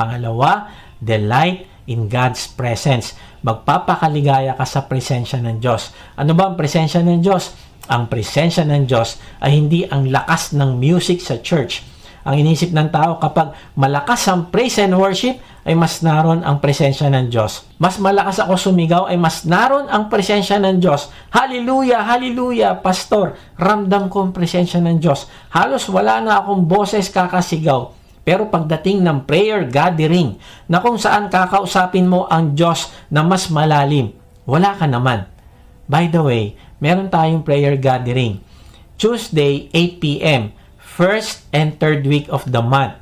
Pangalawa, delight in God's presence. Magpapakaligaya ka sa presensya ng Diyos. Ano ba ang presensya ng Diyos? Ang presensya ng Diyos ay hindi ang lakas ng music sa church. Ang inisip ng tao kapag malakas ang praise and worship ay mas naroon ang presensya ng Diyos. Mas malakas ako sumigaw ay mas naroon ang presensya ng Diyos. Hallelujah, hallelujah, pastor. Ramdam ko ang presensya ng Diyos. Halos wala na akong boses kakasigaw. Pero pagdating ng prayer gathering na kung saan kakausapin mo ang Diyos na mas malalim, wala ka naman. By the way, meron tayong prayer gathering. Tuesday, 8 p.m., first and third week of the month.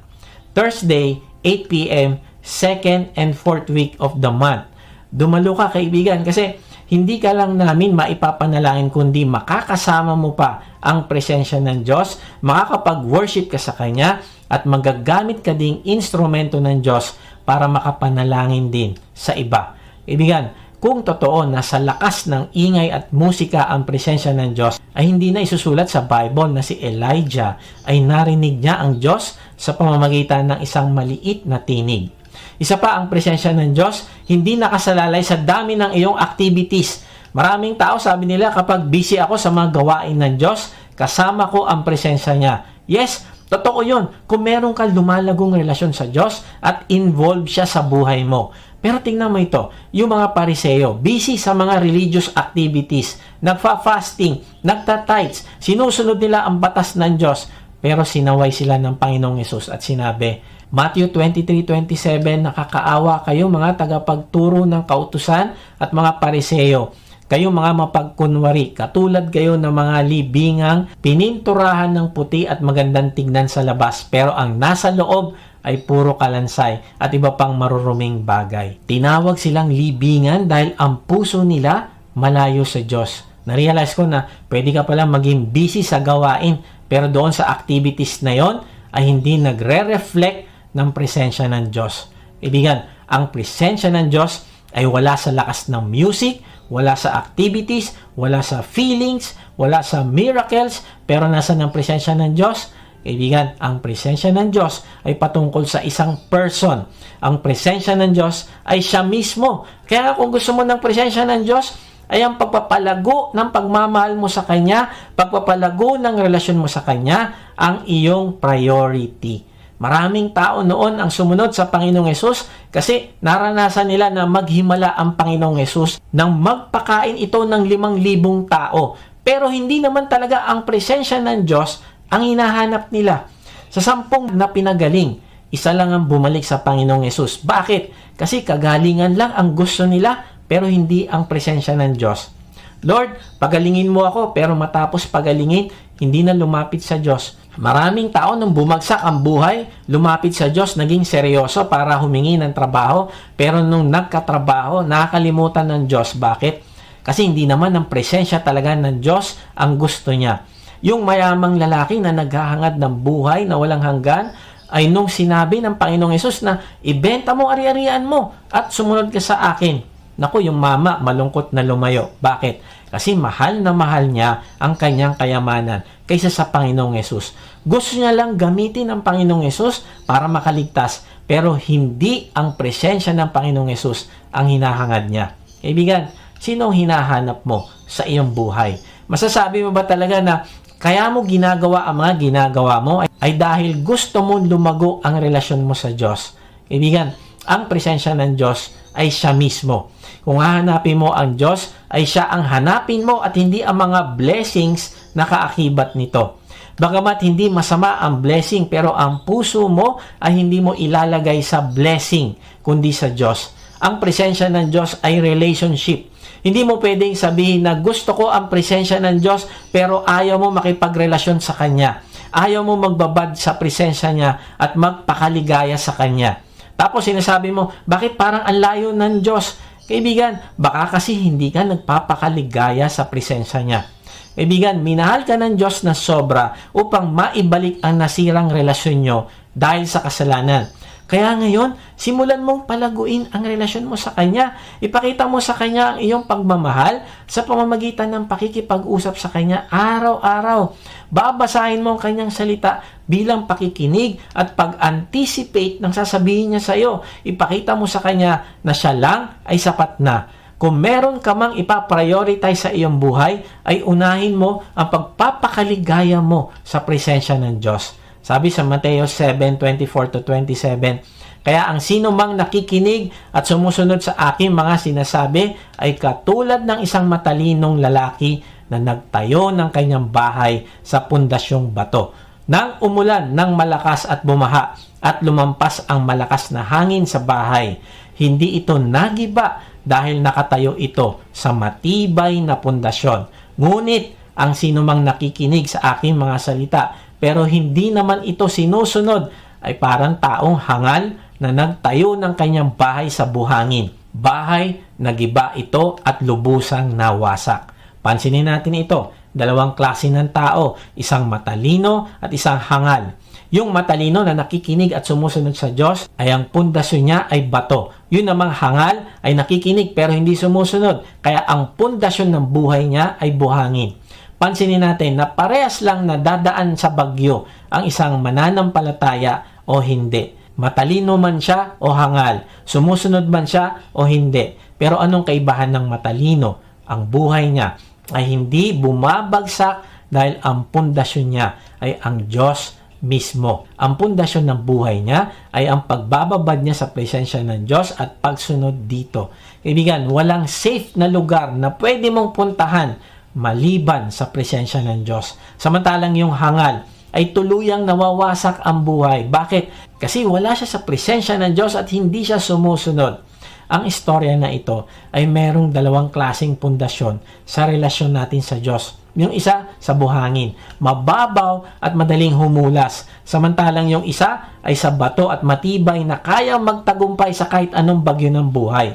Thursday, 8 p.m., second and fourth week of the month. Dumalo ka kaibigan kasi hindi ka lang namin maipapanalangin kundi makakasama mo pa ang presensya ng Diyos, makakapag-worship ka sa Kanya, at magagamit ka ding instrumento ng Diyos para makapanalangin din sa iba. Ibigan, kung totoo na sa lakas ng ingay at musika ang presensya ng Diyos, ay hindi na isusulat sa Bible na si Elijah ay narinig niya ang Diyos sa pamamagitan ng isang maliit na tinig. Isa pa ang presensya ng Diyos, hindi nakasalalay sa dami ng iyong activities. Maraming tao sabi nila kapag busy ako sa mga gawain ng Diyos, kasama ko ang presensya niya. Yes, Totoo yun. Kung meron ka lumalagong relasyon sa Diyos at involved siya sa buhay mo. Pero tingnan mo ito, yung mga pariseo, busy sa mga religious activities, nagfa-fasting, nagta-tights, sinusunod nila ang batas ng Diyos, pero sinaway sila ng Panginoong Yesus at sinabi, Matthew 23:27 Nakakaawa kayo mga tagapagturo ng kautusan at mga pariseo Kayong mga mapagkunwari, katulad kayo ng mga libingang pininturahan ng puti at magandang tignan sa labas, pero ang nasa loob ay puro kalansay at iba pang maruruming bagay. Tinawag silang libingan dahil ang puso nila malayo sa Diyos. Narealize ko na pwede ka pala maging busy sa gawain, pero doon sa activities na yon ay hindi nagre-reflect ng presensya ng Diyos. Ibigan, ang presensya ng Diyos ay wala sa lakas ng music, wala sa activities, wala sa feelings, wala sa miracles, pero nasa ng presensya ng Diyos? Kaibigan, ang presensya ng Diyos ay patungkol sa isang person. Ang presensya ng Diyos ay siya mismo. Kaya kung gusto mo ng presensya ng Diyos, ay ang pagpapalago ng pagmamahal mo sa Kanya, pagpapalago ng relasyon mo sa Kanya, ang iyong priority. Maraming tao noon ang sumunod sa Panginoong Yesus kasi naranasan nila na maghimala ang Panginoong Yesus nang magpakain ito ng limang libong tao. Pero hindi naman talaga ang presensya ng Diyos ang hinahanap nila. Sa sampung na pinagaling, isa lang ang bumalik sa Panginoong Yesus. Bakit? Kasi kagalingan lang ang gusto nila pero hindi ang presensya ng Diyos. Lord, pagalingin mo ako pero matapos pagalingin, hindi na lumapit sa Diyos. Maraming tao nung bumagsak ang buhay, lumapit sa Diyos, naging seryoso para humingi ng trabaho, pero nung nagkatrabaho, nakakalimutan ng Diyos. Bakit? Kasi hindi naman ang presensya talaga ng Diyos ang gusto niya. Yung mayamang lalaki na naghahangad ng buhay na walang hanggan, ay nung sinabi ng Panginoong Yesus na ibenta mo ari-arian mo at sumunod ka sa akin. Naku, yung mama malungkot na lumayo. Bakit? Kasi mahal na mahal niya ang kanyang kayamanan kaysa sa Panginoong Yesus. Gusto niya lang gamitin ang Panginoong Yesus para makaligtas, pero hindi ang presensya ng Panginoong Yesus ang hinahangad niya. Kaibigan, sino ang hinahanap mo sa iyong buhay? Masasabi mo ba talaga na kaya mo ginagawa ang mga ginagawa mo ay, dahil gusto mo lumago ang relasyon mo sa Diyos? Kaibigan, ang presensya ng Diyos ay siya mismo. Kung hahanapin mo ang Diyos, ay siya ang hanapin mo at hindi ang mga blessings na kaakibat nito. Bagamat hindi masama ang blessing, pero ang puso mo ay hindi mo ilalagay sa blessing, kundi sa Diyos. Ang presensya ng Diyos ay relationship. Hindi mo pwedeng sabihin na gusto ko ang presensya ng Diyos, pero ayaw mo makipagrelasyon sa Kanya. Ayaw mo magbabad sa presensya niya at magpakaligaya sa Kanya. Tapos sinasabi mo, bakit parang ang layo ng Diyos? Kaibigan, baka kasi hindi ka nagpapakaligaya sa presensya niya. Kaibigan, minahal ka ng Diyos na sobra upang maibalik ang nasirang relasyon nyo dahil sa kasalanan. Kaya ngayon, simulan mong palaguin ang relasyon mo sa Kanya. Ipakita mo sa Kanya ang iyong pagmamahal sa pamamagitan ng pakikipag-usap sa Kanya araw-araw. Babasahin mo ang Kanyang salita bilang pakikinig at pag-anticipate ng sasabihin niya sa iyo. Ipakita mo sa Kanya na siya lang ay sapat na. Kung meron ka mang ipaprioritize sa iyong buhay, ay unahin mo ang pagpapakaligaya mo sa presensya ng Diyos. Sabi sa Mateo 7:24 to 27, kaya ang sino mang nakikinig at sumusunod sa aking mga sinasabi ay katulad ng isang matalinong lalaki na nagtayo ng kanyang bahay sa pundasyong bato. Nang umulan ng malakas at bumaha at lumampas ang malakas na hangin sa bahay, hindi ito nagiba dahil nakatayo ito sa matibay na pundasyon. Ngunit ang sino mang nakikinig sa aking mga salita pero hindi naman ito sinusunod ay parang taong hangal na nagtayo ng kanyang bahay sa buhangin. Bahay, nagiba ito at lubusang nawasak. Pansinin natin ito, dalawang klase ng tao, isang matalino at isang hangal. Yung matalino na nakikinig at sumusunod sa Diyos ay ang pundasyon niya ay bato. Yun namang hangal ay nakikinig pero hindi sumusunod. Kaya ang pundasyon ng buhay niya ay buhangin pansinin natin na parehas lang na dadaan sa bagyo ang isang mananampalataya o hindi. Matalino man siya o hangal, sumusunod man siya o hindi. Pero anong kaibahan ng matalino? Ang buhay niya ay hindi bumabagsak dahil ang pundasyon niya ay ang Diyos mismo. Ang pundasyon ng buhay niya ay ang pagbababad niya sa presensya ng Diyos at pagsunod dito. Kaibigan, walang safe na lugar na pwede mong puntahan maliban sa presensya ng Diyos. Samantalang yung hangal ay tuluyang nawawasak ang buhay. Bakit? Kasi wala siya sa presensya ng Diyos at hindi siya sumusunod. Ang istorya na ito ay merong dalawang klasing pundasyon sa relasyon natin sa Diyos. Yung isa sa buhangin, mababaw at madaling humulas. Samantalang yung isa ay sa bato at matibay na kayang magtagumpay sa kahit anong bagyo ng buhay.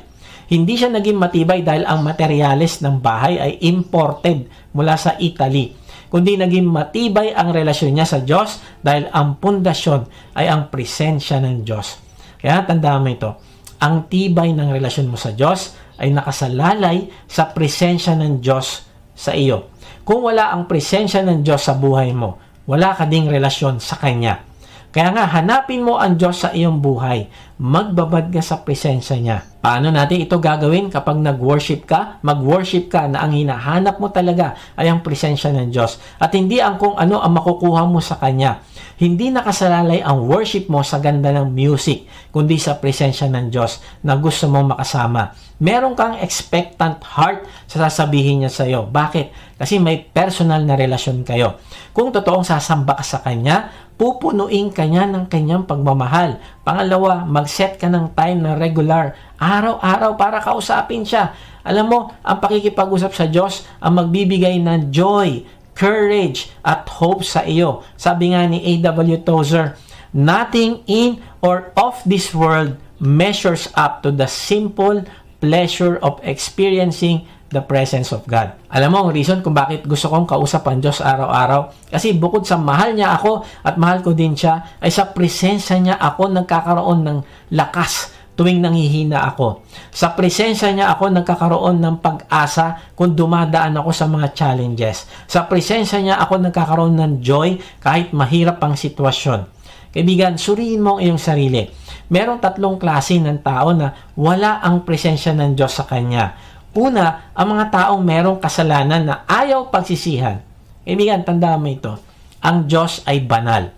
Hindi siya naging matibay dahil ang materyales ng bahay ay imported mula sa Italy. Kundi naging matibay ang relasyon niya sa Diyos dahil ang pundasyon ay ang presensya ng Diyos. Kaya tandaan mo ito, ang tibay ng relasyon mo sa Diyos ay nakasalalay sa presensya ng Diyos sa iyo. Kung wala ang presensya ng Diyos sa buhay mo, wala ka ding relasyon sa Kanya. Kaya nga, hanapin mo ang Diyos sa iyong buhay. Magbabad ka sa presensya niya. Paano natin ito gagawin kapag nag-worship ka? Mag-worship ka na ang hinahanap mo talaga ay ang presensya ng Diyos. At hindi ang kung ano ang makukuha mo sa Kanya. Hindi nakasalalay ang worship mo sa ganda ng music, kundi sa presensya ng Diyos na gusto mong makasama. Meron kang expectant heart sa sasabihin niya sa iyo. Bakit? Kasi may personal na relasyon kayo. Kung totoong sasamba ka sa Kanya, pupunuin ka niya ng kanyang pagmamahal. Pangalawa, mag-set ka ng time na regular, araw-araw para kausapin siya. Alam mo, ang pakikipag-usap sa Diyos ang magbibigay ng joy, courage, at hope sa iyo. Sabi nga ni A.W. Tozer, Nothing in or of this world measures up to the simple pleasure of experiencing the presence of God. Alam mo, ang reason kung bakit gusto kong kausap ang Diyos araw-araw, kasi bukod sa mahal niya ako at mahal ko din siya, ay sa presensya niya ako nagkakaroon ng lakas tuwing nanghihina ako. Sa presensya niya ako nagkakaroon ng pag-asa kung dumadaan ako sa mga challenges. Sa presensya niya ako nagkakaroon ng joy kahit mahirap ang sitwasyon. Kaibigan, suriin mo ang iyong sarili. Merong tatlong klase ng tao na wala ang presensya ng Diyos sa kanya Una, ang mga taong merong kasalanan na ayaw pagsisihan. Kaibigan, tandaan mo ito. Ang Diyos ay banal.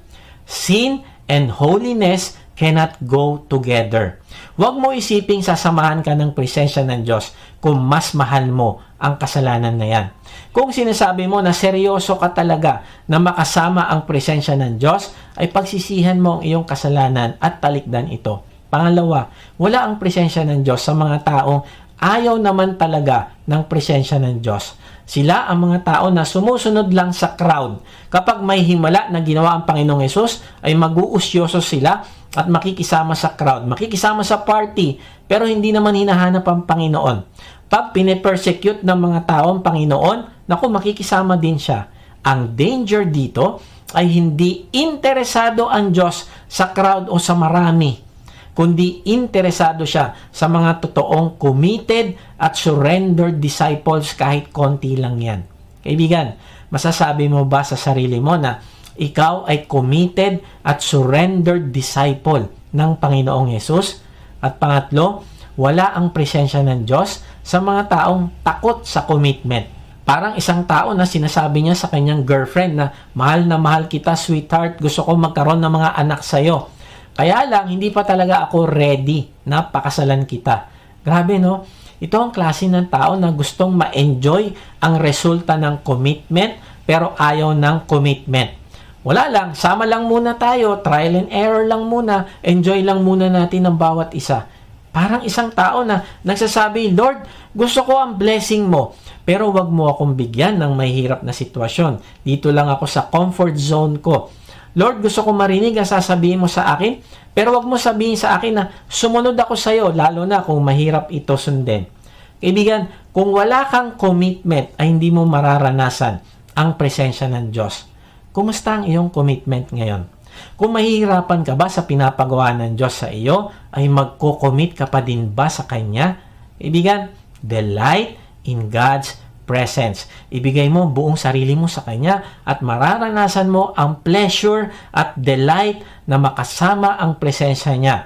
Sin and holiness cannot go together. Huwag mo isiping sasamahan ka ng presensya ng Diyos kung mas mahal mo ang kasalanan na yan. Kung sinasabi mo na seryoso ka talaga na makasama ang presensya ng Diyos, ay pagsisihan mo ang iyong kasalanan at talikdan ito. Pangalawa, wala ang presensya ng Diyos sa mga taong ayaw naman talaga ng presensya ng Diyos. Sila ang mga tao na sumusunod lang sa crowd. Kapag may himala na ginawa ang Panginoong Yesus, ay mag-uusyoso sila at makikisama sa crowd, makikisama sa party, pero hindi naman hinahanap ang Panginoon. Pag pinipersecute ng mga tao ang Panginoon, naku, makikisama din siya. Ang danger dito ay hindi interesado ang Diyos sa crowd o sa marami kundi interesado siya sa mga totoong committed at surrendered disciples kahit konti lang yan. Kaibigan, masasabi mo ba sa sarili mo na ikaw ay committed at surrendered disciple ng Panginoong Yesus? At pangatlo, wala ang presensya ng Diyos sa mga taong takot sa commitment. Parang isang tao na sinasabi niya sa kanyang girlfriend na mahal na mahal kita, sweetheart, gusto ko magkaroon ng mga anak sa'yo. Kaya lang, hindi pa talaga ako ready na pakasalan kita. Grabe, no? Ito ang klase ng tao na gustong ma-enjoy ang resulta ng commitment pero ayaw ng commitment. Wala lang, sama lang muna tayo, trial and error lang muna, enjoy lang muna natin ang bawat isa. Parang isang tao na nagsasabi, Lord, gusto ko ang blessing mo, pero wag mo akong bigyan ng mahirap na sitwasyon. Dito lang ako sa comfort zone ko. Lord, gusto ko marinig ang sasabihin mo sa akin, pero wag mo sabihin sa akin na sumunod ako sa iyo, lalo na kung mahirap ito sundin. Kaibigan, kung wala kang commitment ay hindi mo mararanasan ang presensya ng Diyos. Kumusta ang iyong commitment ngayon? Kung mahihirapan ka ba sa pinapagawa ng Diyos sa iyo, ay magko-commit ka pa din ba sa Kanya? Kaibigan, delight in God's presence. Ibigay mo buong sarili mo sa Kanya at mararanasan mo ang pleasure at delight na makasama ang presensya niya.